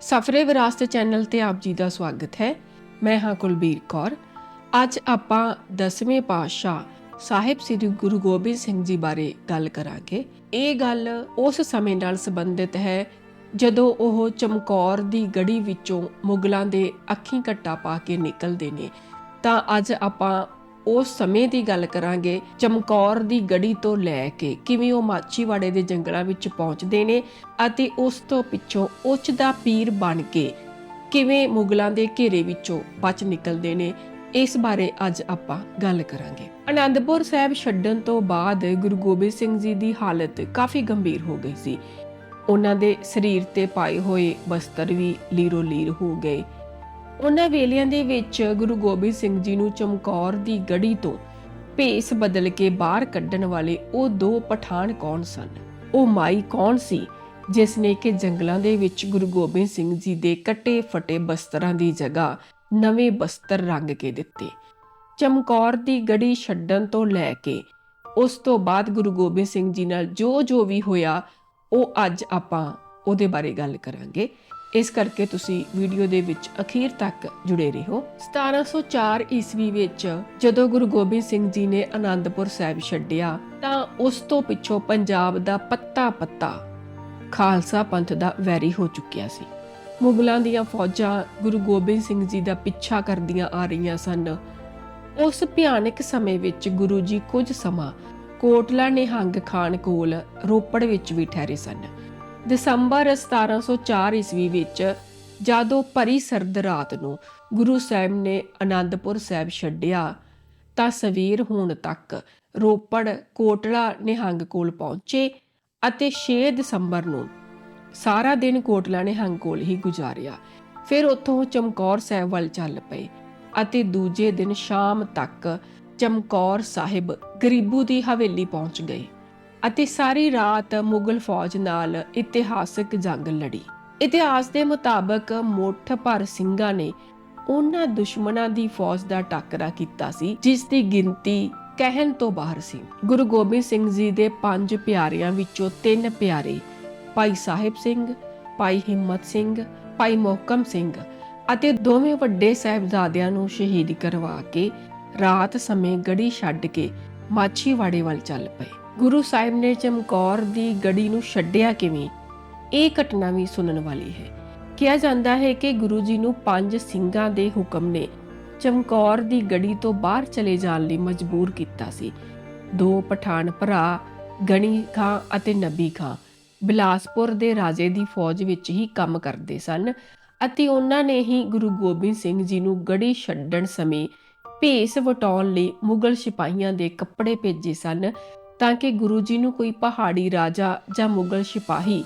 ਸਫਰੇ ਵਿਰਾਸਤ ਚੈਨਲ ਤੇ ਆਪ ਜੀ ਦਾ ਸਵਾਗਤ ਹੈ। ਮੈਂ ਹਾਂ ਕੁਲਬੀਰ ਕੌਰ। ਅੱਜ ਆਪਾਂ 10ਵੇਂ ਪਾਤਸ਼ਾਹ ਸਾਹਿਬ ਸ੍ਰੀ ਗੁਰੂ ਗੋਬਿੰਦ ਸਿੰਘ ਜੀ ਬਾਰੇ ਗੱਲ ਕਰਾਂਗੇ। ਇਹ ਗੱਲ ਉਸ ਸਮੇਂ ਨਾਲ ਸੰਬੰਧਿਤ ਹੈ ਜਦੋਂ ਉਹ ਚਮਕੌਰ ਦੀ ਗੜੀ ਵਿੱਚੋਂ ਮੁਗਲਾਂ ਦੇ ਅੱਖੀਂ ਘੱਟਾ ਪਾ ਕੇ ਨਿਕਲਦੇ ਨੇ। ਤਾਂ ਅੱਜ ਆਪਾਂ ਉਸ ਸਮੇਂ ਦੀ ਗੱਲ ਕਰਾਂਗੇ, ਚਮਕੌਰ ਦੀ ਗੜੀ ਤੋਂ ਲੈ ਕੇ ਕਿਵੇਂ ਉਹ ਮਾਚੀਵਾੜੇ ਦੇ ਜੰਗਲਾਂ ਵਿੱਚ ਪਹੁੰਚਦੇ ਨੇ ਅਤੇ ਉਸ ਤੋਂ ਪਿੱਛੋਂ ਉੱਚ ਦਾ ਪੀਰ ਬਣ ਕੇ ਕਿਵੇਂ ਮੁਗਲਾਂ ਦੇ ਘੇਰੇ ਵਿੱਚੋਂ ਬਚ ਨਿਕਲਦੇ ਨੇ, ਇਸ ਬਾਰੇ ਅੱਜ ਆਪਾਂ ਗੱਲ ਕਰਾਂਗੇ। ਅਨੰਦਪੁਰ ਸਾਹਿਬ ਛੱਡਣ ਤੋਂ ਬਾਅਦ ਗੁਰੂ ਗੋਬਿੰਦ ਸਿੰਘ ਜੀ ਦੀ ਹਾਲਤ ਕਾਫੀ ਗੰਭੀਰ ਹੋ ਗਈ ਸੀ। ਉਹਨਾਂ ਦੇ ਸਰੀਰ ਤੇ ਪਾਏ ਹੋਏ ਬਸਤਰ ਵੀ ਲੀਰੋ ਲੀਰ ਹੋ ਗਏ। ਉਹਨਾਂ ਵੇਲਿਆਂ ਦੇ ਵਿੱਚ ਗੁਰੂ ਗੋਬਿੰਦ ਸਿੰਘ ਜੀ ਨੂੰ ਚਮਕੌਰ ਦੀ ਗੜੀ ਤੋਂ ਭੇਸ ਬਦਲ ਕੇ ਬਾਹਰ ਕੱਢਣ ਵਾਲੇ ਉਹ ਦੋ ਪਠਾਨ ਕੌਣ ਸਨ? ਉਹ ਮਾਈ ਕੌਣ ਸੀ, ਜਿਸ ਨੇ ਕਿ ਜੰਗਲਾਂ ਦੇ ਵਿੱਚ ਗੁਰੂ ਗੋਬਿੰਦ ਸਿੰਘ ਜੀ ਦੇ ਕੱਟੇ ਫਟੇ ਬਸਤਰਾਂ ਦੀ ਜਗ੍ਹਾ ਨਵੇਂ ਬਸਤਰ ਰੰਗ ਕੇ ਦਿੱਤੇ। ਚਮਕੌਰ ਦੀ ਗੜੀ ਛੱਡਣ ਤੋਂ ਲੈ ਕੇ ਉਸ ਤੋਂ ਬਾਅਦ ਗੁਰੂ ਗੋਬਿੰਦ ਸਿੰਘ ਜੀ ਨਾਲ ਜੋ ਜੋ ਵੀ ਹੋਇਆ, ਉਹ ਅੱਜ ਆਪਾਂ ਉਹਦੇ ਬਾਰੇ ਗੱਲ ਕਰਾਂਗੇ। ਇਸ ਕਰਕੇ ਤੁਸੀਂ ਵੀਡੀਓ ਦੇ ਵਿੱਚ ਅਖੀਰ ਤੱਕ ਜੁੜੇ ਰਹੋ। 1704 ਈਸਵੀ ਵਿੱਚ ਜਦੋਂ ਗੁਰੂ ਗੋਬਿੰਦ ਸਿੰਘ ਜੀ ਨੇ ਆਨੰਦਪੁਰ ਸਾਹਿਬ ਛੱਡਿਆ, ਤਾਂ ਉਸ ਤੋਂ ਪਿੱਛੋਂ ਪੰਜਾਬ ਦਾ ਪੱਤਾ ਪੱਤਾ ਖਾਲਸਾ ਪੰਥ ਦਾ ਵੈਰੀ ਹੋ ਚੁੱਕਿਆ ਸੀ। ਮੁਗਲਾਂ ਦੀਆਂ ਫੌਜਾਂ ਗੁਰੂ ਗੋਬਿੰਦ ਸਿੰਘ ਜੀ ਦਾ ਪਿੱਛਾ ਕਰਦੀਆਂ ਆ ਰਹੀਆਂ ਸਨ। ਉਸ ਭਿਆਨਕ ਸਮੇਂ ਵਿੱਚ ਗੁਰੂ ਜੀ ਕੁਝ ਸਮਾਂ ਕੋਟਲਾ ਨਿਹੰਗ ਖਾਨ ਕੋਲ ਰੋਪੜ ਵਿੱਚ ਵੀ ਠਹਿਰੇ ਸਨ। ਦਸੰਬਰ 1704 ਈਸਵੀ ਵਿੱਚ ਜਦੋਂ ਭਰੀ ਸਰਦ ਰਾਤ ਨੂੰ ਗੁਰੂ ਸਾਹਿਬ ਨੇ ਆਨੰਦਪੁਰ ਸਾਹਿਬ ਛੱਡਿਆ, ਤਾਂ ਸਵੇਰ ਹੋਣ ਤੱਕ ਰੋਪੜ, ਕੋਟਲਾ, ਨਿਹੰਗ ਕੋਲ ਪਹੁੰਚੇ ਅਤੇ 6 ਦਸੰਬਰ ਨੂੰ ਸਾਰਾ ਦਿਨ ਕੋਟਲਾ ਨਿਹੰਗ ਕੋਲ ਹੀ ਗੁਜ਼ਾਰਿਆ। ਫਿਰ ਉੱਥੋਂ ਚਮਕੌਰ ਸਾਹਿਬ ਵੱਲ ਚੱਲ ਪਏ ਅਤੇ ਦੂਜੇ ਦਿਨ ਸ਼ਾਮ ਤੱਕ ਚਮਕੌਰ ਸਾਹਿਬ ਗਰੀਬੂ ਦੀ ਹਵੇਲੀ ਪਹੁੰਚ ਗਏ। ਅਤੇ ਸਾਰੀ ਰਾਤ ਮੁਗਲ ਫੌਜ ਨਾਲ ਇਤਿਹਾਸਕ ਜੰਗ ਲੜੀ। ਇਤਿਹਾਸ ਦੇ ਮੁਤਾਬਕ ਮੁੱਠ ਭਰ ਸਿੰਘਾਂ ਨੇ ਉਹਨਾਂ ਦੁਸ਼ਮਣਾਂ ਦੀ ਫੌਜ ਦਾ ਟੱਕਰਾ ਕੀਤਾ ਸੀ, ਜਿਸ ਦੀ ਗਿਣਤੀ ਕਹਿਣ ਤੋਂ ਬਾਹਰ ਸੀ। ਗੁਰੂ ਗੋਬਿੰਦ ਸਿੰਘ ਜੀ ਦੇ ਪੰਜ ਪਿਆਰਿਆਂ ਵਿੱਚੋਂ ਤਿੰਨ ਪਿਆਰੇ ਭਾਈ ਸਾਹਿਬ ਸਿੰਘ, ਭਾਈ ਹਿੰਮਤ ਸਿੰਘ, ਭਾਈ ਮੋਹਕਮ ਸਿੰਘ ਅਤੇ ਦੋਵੇਂ ਵੱਡੇ ਸਾਹਿਬਜ਼ਾਦਿਆਂ ਨੂੰ ਸ਼ਹੀਦ ਕਰਵਾ ਕੇ ਰਾਤ ਸਮੇਂ ਗੜੀ ਛੱਡ ਕੇ ਮਾਛੀਵਾੜੇ ਵੱਲ ਚੱਲ ਪਏ। ਗੁਰੂ ਸਾਹਿਬ ਨੇ ਚਮਕੌਰ ਦੀ ਗੜੀ ਨੂੰ ਛੱਡਿਆ ਕਿਵੇਂ? ਇਹ ਘਟਨਾ ਵੀ ਸੁਣਨ ਵਾਲੀ ਹੈ। ਕਿਹਾ ਜਾਂਦਾ ਹੈ ਕਿ ਗੁਰੂ ਜੀ ਨੂੰ ਪੰਜ ਸਿੰਘਾਂ ਦੇ ਹੁਕਮ ਨੇ ਚਮਕੌਰ ਦੀ ਗੜੀ ਤੋਂ ਬਾਹਰ ਚਲੇ ਜਾਣ ਲਈ ਮਜਬੂਰ ਕੀਤਾ ਸੀ। ਦੋ ਪਠਾਨ ਭਰਾ, ਗਣੀ ਖਾਂ ਅਤੇ ਨਬੀ ਖਾਂ, ਬਿਲਾਸਪੁਰ ਦੇ ਰਾਜੇ ਦੀ ਫੌਜ ਵਿੱਚ ਹੀ ਕੰਮ ਕਰਦੇ ਸਨ ਅਤੇ ਉਹਨਾਂ ਨੇ ਹੀ ਗੁਰੂ ਗੋਬਿੰਦ ਸਿੰਘ ਜੀ ਨੂੰ ਗੜੀ ਛੱਡਣ ਸਮੇਂ ਭੇਸ ਵਟਾਉਣ ਲਈ ਮੁਗਲ ਸਿਪਾਹੀਆਂ ਦੇ ਕੱਪੜੇ ਭੇਜੇ ਸਨ ਤਾਂ ਕਿ ਗੁਰੂ ਜੀ ਨੂੰ ਕੋਈ ਪਹਾੜੀ ਰਾਜਾ ਜਾਂ ਮੁਗਲ ਸਿਪਾਹੀ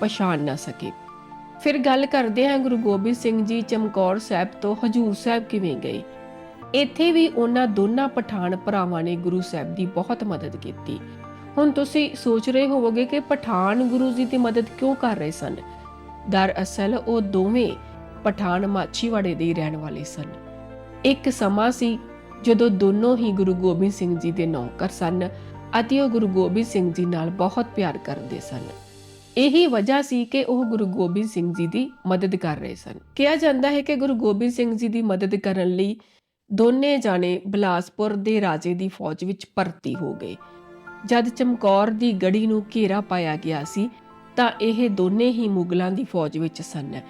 ਪਛਾਣ ਨਾ ਸਕੇ। ਫਿਰ ਗੱਲ ਕਰਦੇ ਹਾਂ ਗੁਰੂ ਗੋਬਿੰਦ ਸਿੰਘ ਜੀ ਚਮਕੌਰ ਸਾਹਿਬ ਤੋਂ ਹਜੂਰ ਸਾਹਿਬ ਕਿਵੇਂ ਗਏ। ਇੱਥੇ ਵੀ ਉਹਨਾਂ ਦੋਨਾਂ ਪਠਾਨ ਭਰਾਵਾਂ ਨੇ ਗੁਰੂ ਸਾਹਿਬ ਦੀ ਬਹੁਤ ਮਦਦ ਕੀਤੀ। ਹੁਣ ਤੁਸੀਂ ਸੋਚ ਰਹੇ ਹੋਵੋਗੇ ਕਿ ਪਠਾਨ ਗੁਰੂ ਜੀ ਦੀ ਮਦਦ ਕਿਉਂ ਕਰ ਰਹੇ ਸਨ? ਦਰਅਸਲ ਉਹ ਦੋਵੇਂ ਪਠਾਨ ਮਾਛੀਵਾੜੇ ਦੇ ਰਹਿਣ ਵਾਲੇ ਸਨ। ਇੱਕ ਸਮਾਂ ਸੀ ਜਦੋਂ ਦੋਨੋਂ ਹੀ ਗੁਰੂ ਗੋਬਿੰਦ ਸਿੰਘ ਜੀ ਦੇ ਨੌਕਰ ਸਨ। ਅਤੇ ਉਹ ਗੁਰੂ ਗੋਬਿੰਦ ਸਿੰਘ ਜੀ ਨਾਲ ਬਹੁਤ ਪਿਆਰ ਕਰਦੇ ਸਨ। ਇਹੀ ਵਜ੍ਹਾ ਸੀ ਕਿ ਉਹ ਗੁਰੂ ਗੋਬਿੰਦ ਸਿੰਘ ਜੀ ਦੀ ਮਦਦ ਕਰ ਰਹੇ ਸਨ। ਕਿਹਾ ਜਾਂਦਾ ਹੈ ਕਿ ਗੁਰੂ ਗੋਬਿੰਦ ਸਿੰਘ ਜੀ ਦੀ ਮਦਦ ਕਰਨ ਲਈ ਦੋਨੇ ਜਾਣੇ ਬਿਲਾਸਪੁਰ ਦੇ ਰਾਜੇ ਦੀ ਫੌਜ ਵਿੱਚ ਭਰਤੀ ਹੋ ਗਏ। ਜਦ ਚਮਕੌਰ ਦੀ ਗੜੀ ਨੂੰ ਘੇਰਾ ਪਾਇਆ ਗਿਆ ਸੀ, ਤਾਂ ਇਹ ਦੋਨੇ ਹੀ ਮੁਗਲਾਂ ਦੀ ਫੌਜ ਵਿੱਚ ਸਨ।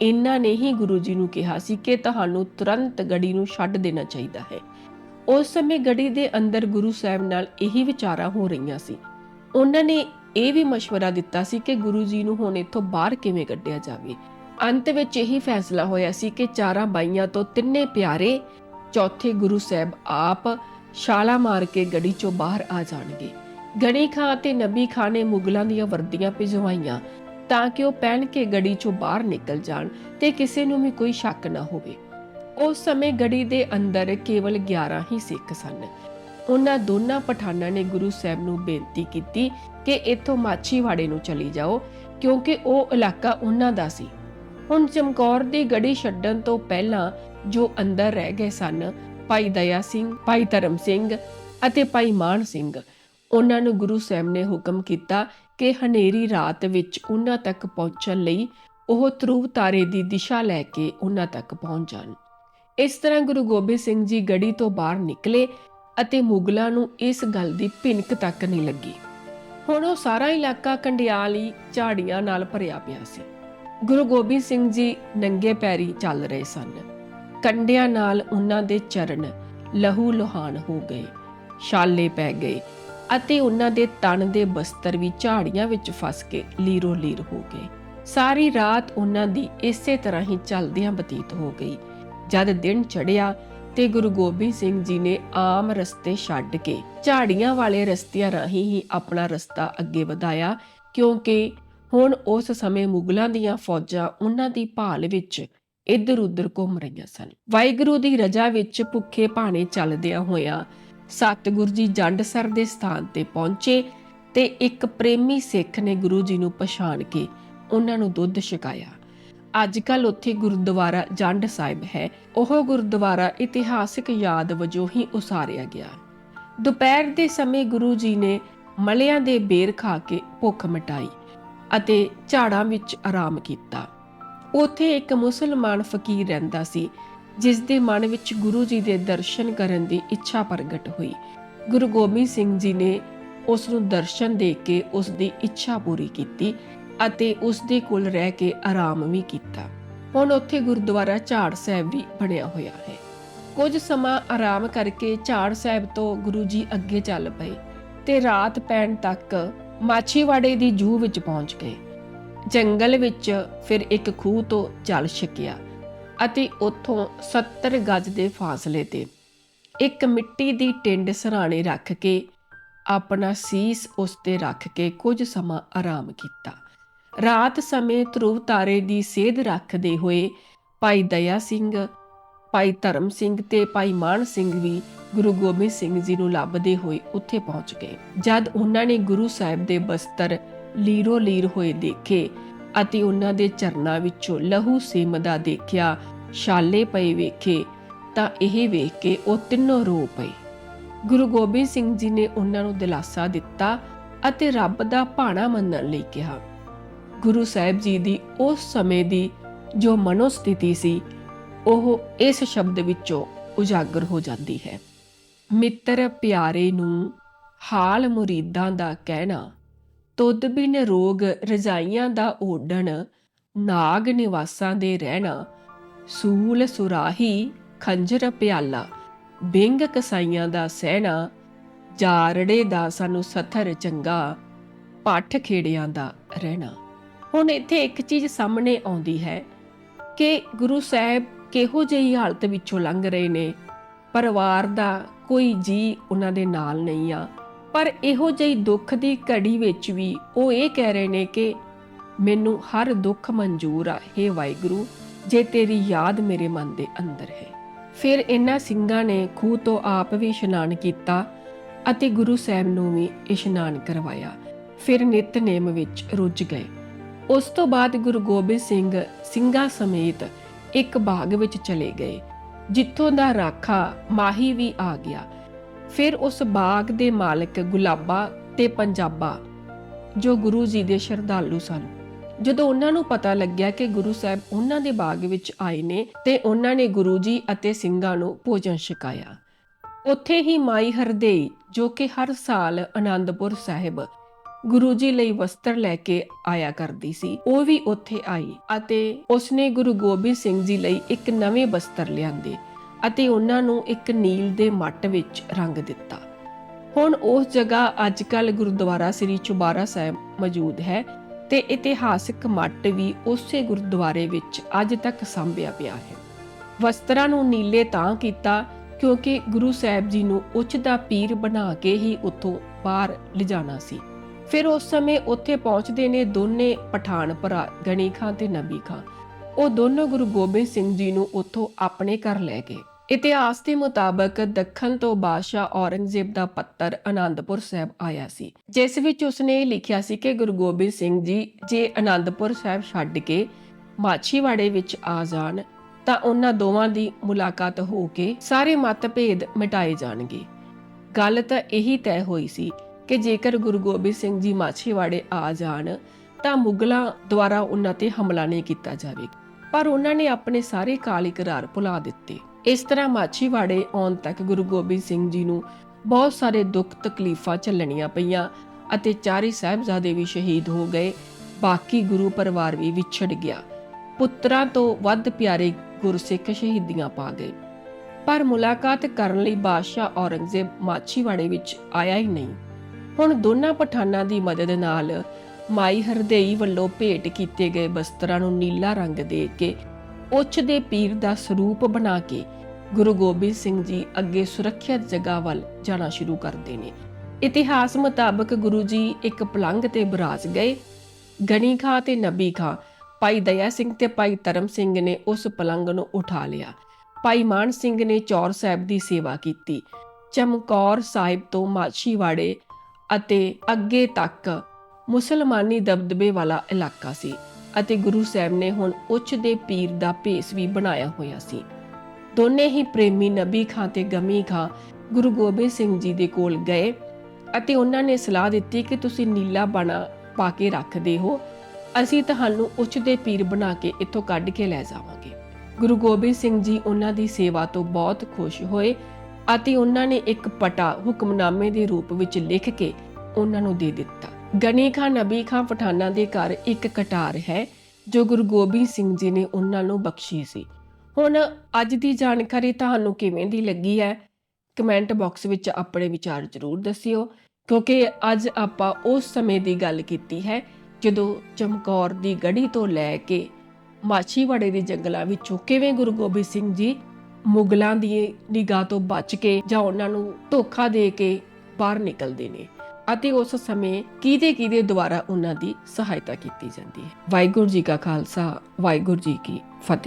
ਇਹਨਾਂ ਨੇ ਹੀ ਗੁਰੂ ਜੀ ਨੂੰ ਕਿਹਾ ਸੀ ਕਿ ਤੁਹਾਨੂੰ ਤੁਰੰਤ ਗੜੀ ਨੂੰ ਛੱਡ ਦੇਣਾ ਚਾਹੀਦਾ ਹੈ। ਉਸ ਸਮੇਂ ਗੜੀ ਦੇ ਅੰਦਰ ਗੁਰੂ ਸਾਹਿਬ ਨਾਲ ਇਹੀ ਵਿਚਾਰਾ ਹੋ ਰਹੀਆਂ ਸੀ। ਉਹਨਾਂ ਨੇ ਇਹ ਵੀ مشਵਰਾ ਦਿੱਤਾ ਸੀ ਕਿ ਗੁਰੂ ਜੀ ਨੂੰ ਹੁਣ ਇੱਥੋਂ ਬਾਹਰ ਕਿਵੇਂ ਕੱਢਿਆ ਜਾਵੇ। ਅੰਤ ਵਿੱਚ ਇਹੀ ਫੈਸਲਾ ਹੋਇਆ ਸੀ ਕਿ ਚਾਰਾਂ ਬਾਈਆਂ ਤੋਂ ਤਿੰਨੇ ਪਿਆਰੇ, ਚੌਥੇ ਗੁਰੂ ਸਾਹਿਬ ਆਪ ਛਾਲਾ ਮਾਰ ਕੇ ਗੜੀ ਚੋਂ ਬਾਹਰ ਆ ਜਾਣਗੇ। ਗਣੀ ਖਾਂ ਤੇ ਨਬੀ ਖਾਂ ਨੇ ਮੁਗਲਾਂ ਦੀਆਂ ਵਰਦੀਆਂ ਭਿਜਵਾਈਆਂ ਤਾਂ ਕਿ ਉਹ ਪਹਿਨ ਕੇ ਗੜੀ ਚੋਂ ਬਾਹਰ ਨਿਕਲ ਜਾਣ ਤੇ ਕਿਸੇ ਨੂੰ ਵੀ ਕੋਈ ਸ਼ੱਕ ਨਾ ਹੋਵੇ। ਉਸ ਸਮੇਂ ਗੜੀ ਦੇ ਅੰਦਰ ਕੇਵਲ 11 ਹੀ ਸਿੱਖ ਸਨ। ਉਹਨਾਂ ਦੋਨਾਂ ਪਠਾਨਾਂ ਨੇ ਗੁਰੂ ਸਾਹਿਬ ਨੂੰ ਬੇਨਤੀ ਕੀਤੀ ਕਿ ਇੱਥੋਂ ਮਾਛੀਵਾੜੇ ਨੂੰ ਚਲੀ ਜਾਓ, ਕਿਉਂਕਿ ਉਹ ਇਲਾਕਾ ਉਹਨਾਂ ਦਾ ਸੀ। ਹੁਣ ਚਮਕੌਰ ਦੀ ਗੜੀ ਛੱਡਣ ਤੋਂ ਪਹਿਲਾਂ ਜੋ ਅੰਦਰ ਰਹਿ ਗਏ ਸਨ, ਭਾਈ ਦਇਆ ਸਿੰਘ, ਭਾਈ ਧਰਮ ਸਿੰਘ ਅਤੇ ਭਾਈ ਮਾਨ ਸਿੰਘ, ਉਹਨਾਂ ਨੂੰ ਗੁਰੂ ਸਾਹਿਬ ਨੇ ਹੁਕਮ ਕੀਤਾ ਕਿ ਹਨੇਰੀ ਰਾਤ ਵਿੱਚ ਉਹਨਾਂ ਤੱਕ ਪਹੁੰਚਣ ਲਈ ਉਹ ਧਰੁਵ ਤਾਰੇ ਦੀ ਦਿਸ਼ਾ ਲੈ ਕੇ ਉਹਨਾਂ ਤੱਕ ਪਹੁੰਚ ਜਾਣ। ਇਸ ਤਰ੍ਹਾਂ ਗੁਰੂ ਗੋਬਿੰਦ ਸਿੰਘ ਜੀ ਗੜੀ ਤੋਂ ਬਾਹਰ ਨਿਕਲੇ ਅਤੇ ਮੁਗਲਾਂ ਨੂੰ ਇਸ ਗੱਲ ਦੀ ਭਿਣਕ ਤੱਕ ਨਹੀਂ ਲੱਗੀ। ਹੁਣ ਉਹ ਸਾਰਾ ਇਲਾਕਾ ਕੰਡਿਆਲੀ ਝਾੜੀਆਂ ਨਾਲ ਭਰਿਆ ਪਿਆ ਸੀ। ਗੁਰੂ ਗੋਬਿੰਦ ਸਿੰਘ ਜੀ ਨੰਗੇ ਪੈਰੀ ਚੱਲ ਰਹੇ ਸਨ। ਕੰਡਿਆਂ ਨਾਲ ਉਹਨਾਂ ਦੇ ਚਰਨ ਲਹੂ ਲੋਹਾਨ ਹੋ ਗਏ, ਛਾਲੇ ਪੈ ਗਏ ਅਤੇ ਉਹਨਾਂ ਦੇ ਤਨ ਦੇ ਬਸਤਰ ਵੀ ਝਾੜੀਆਂ ਵਿੱਚ ਫਸ ਕੇ ਲੀਰੋ ਲੀਰ ਹੋ ਗਏ। ਸਾਰੀ ਰਾਤ ਉਹਨਾਂ ਦੀ ਇਸੇ ਤਰ੍ਹਾਂ ਹੀ ਚੱਲਦਿਆਂ ਬਤੀਤ ਹੋ ਗਈ। ਜਦ ਦਿਨ ਚੜਿਆ ਤੇ ਗੁਰੂ ਗੋਬਿੰਦ ਸਿੰਘ ਜੀ ਨੇ ਆਮ ਰਸਤੇ ਛੱਡ ਕੇ ਝਾੜੀਆਂ ਵਾਲੇ ਰਸਤਿਆਂ ਰਾਹੀਂ ਹੀ ਆਪਣਾ ਰਸਤਾ ਅੱਗੇ ਵਧਾਇਆ, ਕਿਉਂਕਿ ਹੁਣ ਉਸ ਸਮੇਂ ਮੁਗਲਾਂ ਦੀਆਂ ਫੌਜਾਂ ਉਹਨਾਂ ਦੀ ਭਾਲ ਵਿੱਚ ਇੱਧਰ ਉੱਧਰ ਘੁੰਮ ਰਹੀਆਂ ਸਨ। ਵਾਹਿਗੁਰੂ ਦੀ ਰਜਾ ਵਿੱਚ ਭੁੱਖੇ ਭਾਣੇ ਚੱਲਦਿਆਂ ਹੋਇਆਂ ਸਤਿਗੁਰੂ ਜੀ ਜੰਡਸਰ ਦੇ ਸਥਾਨ ਤੇ ਪਹੁੰਚੇ ਤੇ ਇੱਕ ਪ੍ਰੇਮੀ ਸਿੱਖ ਨੇ ਗੁਰੂ ਜੀ ਨੂੰ ਪਛਾਣ ਕੇ ਉਹਨਾਂ ਨੂੰ ਦੁੱਧ ਛਕਾਇਆ। ਅੱਜ ਕੱਲ ਉੱਥੇ ਗੁਰਦੁਆਰਾ ਜੰਡ ਸਾਹਿਬ ਹੈ। ਉਹ ਗੁਰਦੁਆਰਾ ਇਤਿਹਾਸਿਕ ਯਾਦ ਵਜੋਂ ਹੀ ਉਸਾਰਿਆ ਗਿਆ। ਦੁਪਹਿਰ ਦੇ ਸਮੇਂ ਗੁਰੂ ਜੀ ਨੇ ਮਲਿਆਂ ਦੇ ਬੇਰ ਖਾ ਕੇ ਭੁੱਖ ਮਿਟਾਈ ਅਤੇ ਝਾੜਾਂ ਵਿੱਚ ਆਰਾਮ ਕੀਤਾ। ਉੱਥੇ ਇੱਕ ਮੁਸਲਮਾਨ ਫਕੀਰ ਰਹਿੰਦਾ ਸੀ, ਜਿਸ ਦੇ ਮਨ ਵਿੱਚ ਗੁਰੂ ਜੀ ਦੇ ਦਰਸ਼ਨ ਕਰਨ ਦੀ ਇੱਛਾ ਪ੍ਰਗਟ ਹੋਈ। ਗੁਰੂ ਗੋਬਿੰਦ ਸਿੰਘ ਜੀ ਨੇ ਉਸ ਨੂੰ ਦਰਸ਼ਨ ਦੇ ਕੇ ਉਸ ਦੀ ਇੱਛਾ ਪੂਰੀ ਕੀਤੀ ਅਤੇ ਉਸ ਦੇ ਕੋਲ ਰਹਿ ਕੇ ਆਰਾਮ ਵੀ ਕੀਤਾ। ਹੁਣ ਉੱਥੇ ਗੁਰਦੁਆਰਾ ਝਾੜ ਸਾਹਿਬ ਵੀ ਬਣਿਆ ਹੋਇਆ ਹੈ। ਕੁਝ ਸਮਾਂ ਆਰਾਮ ਕਰਕੇ ਝਾੜ ਸਾਹਿਬ ਤੋਂ ਗੁਰੂ ਜੀ ਅੱਗੇ ਚੱਲ ਪਏ ਤੇ ਰਾਤ ਪੈਣ ਤੱਕ ਮਾਛੀਵਾੜੇ ਦੀ ਜੂ ਵਿੱਚ ਪਹੁੰਚ ਗਏ। ਜੰਗਲ ਵਿੱਚ ਫਿਰ ਇੱਕ ਖੂਹ ਤੋਂ ਜਲ ਛਕਿਆ ਅਤੇ ਉੱਥੋਂ 70 ਗਜ ਦੇ ਫਾਸਲੇ ਤੇ ਇੱਕ ਮਿੱਟੀ ਦੀ ਟਿੰਡ ਸਰਾਣੇ ਰੱਖ ਕੇ ਆਪਣਾ ਸੀਸ ਉਸ ਤੇ ਰੱਖ ਕੇ ਕੁਝ ਸਮਾਂ ਆਰਾਮ ਕੀਤਾ। ਰਾਤ ਸਮੇਂ ਧਰੁਵ ਤਾਰੇ ਦੀ ਸੇਧ ਰੱਖਦੇ ਹੋਏ ਭਾਈ ਦਇਆ ਸਿੰਘ, ਭਾਈ ਧਰਮ ਸਿੰਘ ਤੇ ਭਾਈ ਮਾਨ ਸਿੰਘ ਵੀ ਗੁਰੂ ਗੋਬਿੰਦ ਸਿੰਘ ਜੀ ਨੂੰ ਲੱਭਦੇ ਹੋਏ ਉੱਥੇ ਪਹੁੰਚ ਗਏ। ਜਦ ਉਹਨਾਂ ਨੇ ਗੁਰੂ ਸਾਹਿਬ ਦੇ ਬਸਤਰ ਲੀਰੋ ਲੀਰ ਹੋਏ ਦੇਖੇ ਅਤੇ ਉਹਨਾਂ ਦੇ ਚਰਨਾਂ ਵਿੱਚੋਂ ਲਹੂ ਸਿਮਦਾ ਦੇਖਿਆ, ਛਾਲੇ ਪਏ ਵੇਖੇ, ਤਾਂ ਇਹ ਵੇਖ ਕੇ ਉਹ ਤਿੰਨੋਂ ਰੋ ਪਏ। ਗੁਰੂ ਗੋਬਿੰਦ ਸਿੰਘ ਜੀ ਨੇ ਉਹਨਾਂ ਨੂੰ ਦਿਲਾਸਾ ਦਿੱਤਾ ਅਤੇ ਰੱਬ ਦਾ ਭਾਣਾ ਮੰਨਣ ਲਈ ਕਿਹਾ। ਗੁਰੂ ਸਾਹਿਬ ਜੀ ਦੀ ਉਸ ਸਮੇਂ ਦੀ ਜੋ ਮਨੋਸਥਿਤੀ ਸੀ, ਉਹ ਇਸ ਸ਼ਬਦ ਵਿੱਚੋਂ ਉਜਾਗਰ ਹੋ ਜਾਂਦੀ ਹੈ। ਮਿੱਤਰ ਪਿਆਰੇ ਨੂੰ ਹਾਲ ਮੁਰੀਦਾਂ ਦਾ ਕਹਿਣਾ, ਤੁਧ ਬਿਨ ਰੋਗ ਰਜਾਈਆਂ ਦਾ ਓਡਣ ਨਾਗ ਨਿਵਾਸਾਂ ਦੇ ਰਹਿਣਾ, ਸੂਲ ਸੁਰਾਹੀ ਖੰਜਰ ਪਿਆਲਾ, ਬਿੰਗ ਕਸਾਈਆਂ ਦਾ ਸਹਿਣਾ, ਜਾਰੜੇ ਦਾ ਸਾਨੂੰ ਸਥਰ ਚੰਗਾ, ਪੱਠ ਖੇੜਿਆਂ ਦਾ ਰਹਿਣਾ। ਹੁਣ ਇੱਥੇ ਇੱਕ ਚੀਜ਼ ਸਾਹਮਣੇ ਆਉਂਦੀ ਹੈ ਕਿ ਗੁਰੂ ਸਾਹਿਬ ਕਿਹੋ ਜਿਹੀ ਹਾਲਤ ਵਿੱਚੋਂ ਲੰਘ ਰਹੇ ਨੇ। ਪਰਿਵਾਰ ਦਾ ਕੋਈ ਜੀ ਉਹਨਾਂ ਦੇ ਨਾਲ ਨਹੀਂ ਆ। ਪਰ ਇਹੋ ਜਿਹੀ ਦੁੱਖ ਦੀ ਘੜੀ ਵਿੱਚ ਵੀ ਉਹ ਇਹ ਕਹਿ ਰਹੇ ਨੇ ਕਿ ਮੈਨੂੰ ਹਰ ਦੁੱਖ ਮਨਜ਼ੂਰ ਆ हे ਵਾਹਿਗੁਰੂ, ਜੇ ਤੇਰੀ ਯਾਦ ਮੇਰੇ ਮਨ ਦੇ ਅੰਦਰ ਹੈ। ਫਿਰ ਇਹਨਾਂ ਸਿੰਘਾਂ ਨੇ ਖੂਹ ਤੋਂ ਆਪ ਵੀ ਇਸ਼ਨਾਨ ਕੀਤਾ ਅਤੇ ਗੁਰੂ ਸਾਹਿਬ ਨੂੰ ਵੀ ਇਸ਼ਨਾਨ ਕਰਵਾਇਆ। ਫਿਰ ਨਿਤਨੇਮ ਵਿੱਚ ਰੁੱਝ ਗਏ। ਉਸ ਤੋਂ ਬਾਅਦ ਗੁਰੂ ਗੋਬਿੰਦ ਸਿੰਘ ਸਿੰਘਾਂ ਸਮੇਤ ਇੱਕ ਬਾਗ ਵਿੱਚ ਚਲੇ ਗਏ, ਜਿੱਥੋਂ ਦਾ ਰਾਖਾ ਮਾਹੀ ਵੀ ਆ ਗਿਆ। ਫਿਰ ਉਸ ਬਾਗ ਦੇ ਮਾਲਕ ਗੁਲਾਬਾ ਤੇ ਪੰਜਾਬਾ, ਜੋ ਗੁਰੂ ਜੀ ਦੇ ਸ਼ਰਧਾਲੂ ਸਨ। ਜਦੋਂ ਉਹਨਾਂ ਨੂੰ ਪਤਾ ਲੱਗਿਆ ਕਿ ਗੁਰੂ ਸਾਹਿਬ ਉਹਨਾਂ ਦੇ ਬਾਗ ਵਿੱਚ ਆਏ ਨੇ, ਤੇ ਉਹਨਾਂ ਨੇ ਗੁਰੂ ਜੀ ਅਤੇ ਸਿੰਘਾਂ ਨੂੰ ਭੋਜਨ ਛਕਾਇਆ। ਉੱਥੇ ਹੀ ਮਾਈ ਹਰਦੇਈ, ਜੋ ਕਿ ਹਰ ਸਾਲ ਆਨੰਦਪੁਰ ਸਾਹਿਬ ਗੁਰੂ ਜੀ ਲਈ ਵਸਤਰ ਲੈ ਕੇ ਆਇਆ ਕਰਦੀ ਸੀ। ਉਹ ਵੀ ਉੱਥੇ ਆਈ ਅਤੇ ਉਸਨੇ ਗੁਰੂ ਗੋਬਿੰਦ ਸਿੰਘ ਜੀ ਲਈ ਇੱਕ ਨਵੇਂ ਵਸਤਰ ਲਿਆਂਦੇ ਅਤੇ ਉਹਨਾਂ ਨੂੰ ਇੱਕ ਨੀਲ ਦੇ ਮੱਟ ਵਿੱਚ ਰੰਗ ਦਿੱਤਾ। ਹੁਣ ਉਸ ਜਗ੍ਹਾ ਅੱਜਕੱਲ ਗੁਰਦੁਆਰਾ ਸ੍ਰੀ ਚੁਬਾਰਾ ਸਾਹਿਬ ਮੌਜੂਦ ਹੈ ਤੇ ਇਤਿਹਾਸਕ ਮੱਟ ਵੀ ਉਸੇ ਗੁਰਦੁਆਰੇ ਵਿੱਚ ਅੱਜ ਤੱਕ ਸੰਭਿਆ ਪਿਆ ਹੈ। ਵਸਤਰਾਂ ਨੂੰ ਨੀਲੇ ਤਾਂ ਕੀਤਾ ਕਿਉਂਕਿ ਗੁਰੂ ਸਾਹਿਬ ਜੀ ਨੂੰ ਉੱਚ ਦਾ ਪੀਰ ਬਣਾ ਕੇ ਹੀ ਉੱਥੋਂ ਬਾਹਰ ਲਿਜਾਣਾ ਸੀ। ਫਿਰ ਉਸ ਸਮੇਂ ਉੱਥੇ ਪਹੁੰਚਦੇ ਨੇ ਦੋਨੇ ਪਠਾਨ ਭਰਾ, ਗਣੀ ਖਾਂ ਤੇ ਨਬੀ ਖਾਂ। ਉਹ ਦੋਨੋਂ ਗੁਰੂ ਗੋਬਿੰਦ ਸਿੰਘ ਜੀ ਨੂੰ ਉੱਥੋਂ ਆਪਣੇ ਘਰ ਲੈ ਗਏ। ਇਤਿਹਾਸ ਦੇ ਮੁਤਾਬਕ ਦੱਖਣ ਤੋਂ ਬਾਦਸ਼ਾਹ ਔਰੰਗਜ਼ੇਬ ਦਾ ਪੱਤਰ ਆਨੰਦਪੁਰ ਸਾਹਿਬ ਆਇਆ ਸੀ, ਜਿਸ ਵਿੱਚ ਉਸਨੇ ਲਿਖਿਆ ਸੀ ਕਿ ਗੁਰੂ ਗੋਬਿੰਦ ਸਿੰਘ ਜੀ ਜੇ ਆਨੰਦਪੁਰ ਸਾਹਿਬ ਛੱਡ ਕੇ ਮਾਛੀਵਾੜੇ ਵਿੱਚ ਆ ਜਾਣ, ਤਾਂ ਉਹਨਾਂ ਦੋਵਾਂ ਦੀ ਮੁਲਾਕਾਤ ਹੋ ਕੇ ਸਾਰੇ ਮਤਭੇਦ ਮਿਟਾਏ ਜਾਣਗੇ। ਗੱਲ ਤਾਂ ਇਹੀ ਤੈਅ ਹੋਈ ਸੀ ਕਿ ਜੇਕਰ ਗੁਰੂ ਗੋਬਿੰਦ ਸਿੰਘ ਜੀ ਮਾਛੀਵਾੜੇ ਆ ਜਾਣ, ਤਾਂ ਮੁਗਲਾਂ ਦੁਆਰਾ ਉਹਨਾਂ ਤੇ ਹਮਲਾ ਨਹੀਂ ਕੀਤਾ ਜਾਵੇਗਾ ਪਰ ਉਹਨਾਂ ਨੇ ਆਪਣੇ ਸਾਰੇ ਕਾਲ ਇਕਰਾਰ ਭੁਲਾ ਦਿੱਤੇ। ਇਸ ਤਰ੍ਹਾਂ ਮਾਛੀਵਾੜੇ ਆਉਣ ਤੱਕ ਗੁਰੂ ਗੋਬਿੰਦ ਸਿੰਘ ਜੀ ਨੂੰ ਬਹੁਤ ਸਾਰੇ ਦੁੱਖ ਤਕਲੀਫਾਂ ਝੱਲਣੀਆਂ ਪਈਆਂ ਅਤੇ ਚਾਰੇ ਸਾਹਿਬਜ਼ਾਦੇ ਵੀ ਸ਼ਹੀਦ ਹੋ ਗਏ। ਬਾਕੀ ਗੁਰੂ ਪਰਿਵਾਰ ਵੀ ਵਿਛੜ ਗਿਆ। ਪੁੱਤਰਾਂ ਤੋਂ ਵੱਧ ਪਿਆਰੇ ਗੁਰਸਿੱਖ ਸ਼ਹੀਦੀਆਂ ਪਾ ਗਏ। ਪਰ ਮੁਲਾਕਾਤ ਕਰਨ ਲਈ ਬਾਦਸ਼ਾਹ ਔਰੰਗਜ਼ੇਬ ਮਾਛੀਵਾੜੇ ਵਿੱਚ ਆਇਆ ਹੀ ਨਹੀਂ। ਹੁਣ ਦੋਨਾਂ ਪਠਾਨਾਂ ਦੀ ਮਦਦ ਨਾਲ ਮਾਈ ਹਰਦੇਈ ਵੱਲੋਂ ਭੇਟ ਕੀਤੇ ਗਏ ਬਸਤਰਾਂ ਨੂੰ ਨੀਲਾ ਰੰਗ ਦੇ ਕੇ ਉੱਚ ਦੇ ਪੀਰ ਦਾ ਸਰੂਪ ਬਣਾ ਕੇ ਗੁਰੂ ਗੋਬਿੰਦ ਸਿੰਘ ਜੀ ਅੱਗੇ ਸੁਰੱਖਿਅਤ ਜਗ੍ਹਾ ਵੱਲ ਜਾਣਾ ਸ਼ੁਰੂ ਕਰਦੇ ਨੇ। ਇਤਿਹਾਸ ਮੁਤਾਬਕ ਗੁਰੂ ਜੀ ਇੱਕ ਪਲੰਗ ਤੇ ਬਰਾਜ ਗਏ। ਗਣੀ ਖਾਂ ਤੇ ਨਬੀ ਖਾਂ, ਭਾਈ ਦਇਆ ਸਿੰਘ ਤੇ ਭਾਈ ਧਰਮ ਸਿੰਘ ਨੇ ਉਸ ਪਲੰਗ ਨੂੰ ਉਠਾ ਲਿਆ। ਭਾਈ ਮਾਨ ਸਿੰਘ ਨੇ ਚੌਰ ਸਾਹਿਬ ਦੀ ਸੇਵਾ ਕੀਤੀ। ਚਮਕੌਰ ਸਾਹਿਬ ਤੋਂ ਮਾਛੀਵਾੜੇ ਅਤੇ ਅੱਗੇ ਤੱਕ ਮੁਸਲਮਾਨੀ ਦਬਦਬੇ ਵਾਲਾ ਇਲਾਕਾ ਸੀ ਅਤੇ ਗੁਰੂ ਸਾਹਿਬ ਨੇ ਹੁਣ ਉੱਚ ਦੇ ਪੀਰ ਦਾ ਭੇਸ ਵੀ ਬਣਾਇਆ ਹੋਇਆ ਸੀ। ਦੋਨੇ ਹੀ ਪ੍ਰੇਮੀ ਨਬੀ ਖਾਂ ਤੇ ਗਮੀ ਖਾਂ ਗੁਰੂ ਗੋਬਿੰਦ ਸਿੰਘ ਜੀ ਦੇ ਕੋਲ ਗਏ ਅਤੇ ਉਹਨਾਂ ਨੇ ਸਲਾਹ ਦਿੱਤੀ ਕਿ ਤੁਸੀਂ ਨੀਲਾ ਬਣਾ ਪਾ ਕੇ ਰੱਖਦੇ ਹੋ, ਅਸੀਂ ਤੁਹਾਨੂੰ ਉੱਚ ਦੇ ਪੀਰ ਬਣਾ ਕੇ ਇੱਥੋਂ ਕੱਢ ਕੇ ਲੈ ਜਾਵਾਂਗੇ। ਗੁਰੂ ਗੋਬਿੰਦ ਸਿੰਘ ਜੀ ਉਹਨਾਂ ਦੀ ਸੇਵਾ ਤੋਂ ਬਹੁਤ ਖੁਸ਼ ਹੋਏ ਅਤੇ ਉਹਨਾਂ ਨੇ ਇੱਕ ਪਟਾ ਹੁਕਮਨਾਮੇ ਦੇ ਰੂਪ ਵਿੱਚ ਲਿਖ ਕੇ ਉਹਨਾਂ ਨੂੰ ਦੇ ਦਿੱਤਾ। ਗਨੀ ਖਾਨ ਨਬੀ ਖਾਨ ਪਠਾਨਾ ਦੇ ਘਰ ਇੱਕ ਕਟਾਰ ਹੈ, ਜੋ ਗੁਰੂ ਗੋਬਿੰਦ ਸਿੰਘ ਜੀ ਨੇ ਉਹਨਾਂ ਨੂੰ ਬਖਸ਼ੀ ਸੀ। ਹੁਣ ਅੱਜ ਦੀ ਜਾਣਕਾਰੀ ਤੁਹਾਨੂੰ ਕਿਵੇਂ ਦੀ ਲੱਗੀ ਹੈ? ਕਮੈਂਟ ਬਾਕਸ ਵਿੱਚ ਆਪਣੇ ਵਿਚਾਰ ਜ਼ਰੂਰ ਦੱਸਿਓ, ਕਿਉਂਕਿ ਅੱਜ ਆਪਾਂ ਉਸ ਸਮੇਂ ਦੀ ਗੱਲ ਕੀਤੀ ਹੈ, ਜਦੋਂ ਚਮਕੌਰ ਦੀ ਗੜੀ ਤੋਂ ਲੈ ਕੇ ਮਾਛੀਵਾੜੇ ਦੇ ਜੰਗਲਾਂ ਵਿੱਚੋਂ ਕਿਵੇਂ ਗੁਰੂ ਗੋਬਿੰਦ ਸਿੰਘ ਜੀ ਮੁਗਲਾਂ ਦੀ ਨਿਗਾਹ ਤੋਂ ਬਚ ਕੇ ਜਾਂ ਉਹਨਾਂ ਨੂੰ ਧੋਖਾ ਦੇ ਕੇ ਬਾਹਰ ਨਿਕਲਦੇ ਨੇ ਅਤੇ ਉਸ ਸਮੇਂ ਕਿਹਦੇ ਕਿਹਦੇ ਦੁਆਰਾ ਉਹਨਾਂ ਦੀ ਸਹਾਇਤਾ ਕੀਤੀ ਜਾਂਦੀ ਹੈ। ਵਾਹਿਗੁਰੂ ਜੀ ਕਾ ਖਾਲਸਾ, ਵਾਹਿਗੁਰੂ ਜੀ ਕੀ ਫਤਿਹ।